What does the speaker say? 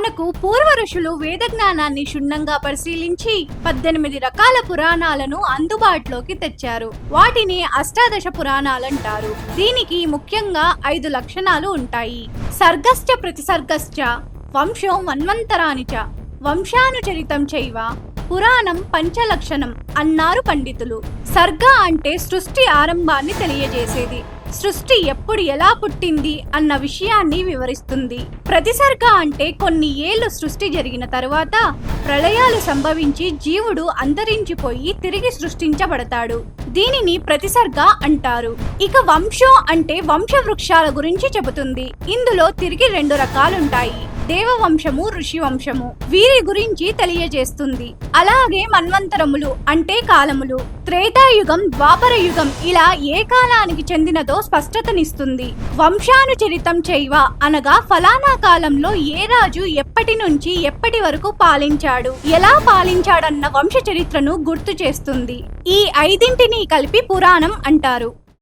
మనకు పూర్వ ఋషులు వేద జ్ఞానాన్ని క్షుణ్ణంగా పరిశీలించి పద్దెనిమిది రకాల పురాణాలను అందుబాటులోకి తెచ్చారు. వాటిని అష్టాదశ పురాణాలంటారు. దీనికి ముఖ్యంగా ఐదు లక్షణాలు ఉంటాయి. సర్గశ్చ ప్రతిసర్గశ్చ వంశం వన్వంతరానిచ వంశానుచరితం చైవ పురాణం పంచలక్షణం అన్నారు పండితులు. సర్గ అంటే సృష్టి ఆరంభాన్ని తెలియజేసేది. సృష్టి ఎప్పుడు ఎలా పుట్టింది అన్న విషయాన్ని వివరిస్తుంది. ప్రతిసర్గ అంటే కొన్ని ఏళ్ళు సృష్టి జరిగిన తరువాత ప్రళయాలు సంభవించి జీవుడు అంతరించిపోయి తిరిగి సృష్టించబడతాడు. దీనిని ప్రతిసర్గ అంటారు. ఇక వంశం అంటే వంశ వృక్షాల గురించి చెబుతుంది. ఇందులో తిరిగి రెండు రకాలుంటాయి. దేవవంశము ఋషి వంశము వీరి గురించి తెలియజేస్తుంది. అలాగే మన్వంతరములు అంటే కాలములు. త్రేతాయుగం ద్వాపర యుగం ఇలా ఏ కాలానికి చెందినదో స్పష్టతనిస్తుంది. వంశానుచరితం చైవ అనగా ఫలానా కాలంలో ఏ రాజు ఎప్పటి నుంచి ఎప్పటి వరకు పాలించాడు ఎలా పాలించాడన్న వంశ చరిత్రను గుర్తు చేస్తుంది ఈ ఐదింటిని కలిపి పురాణం అంటారు.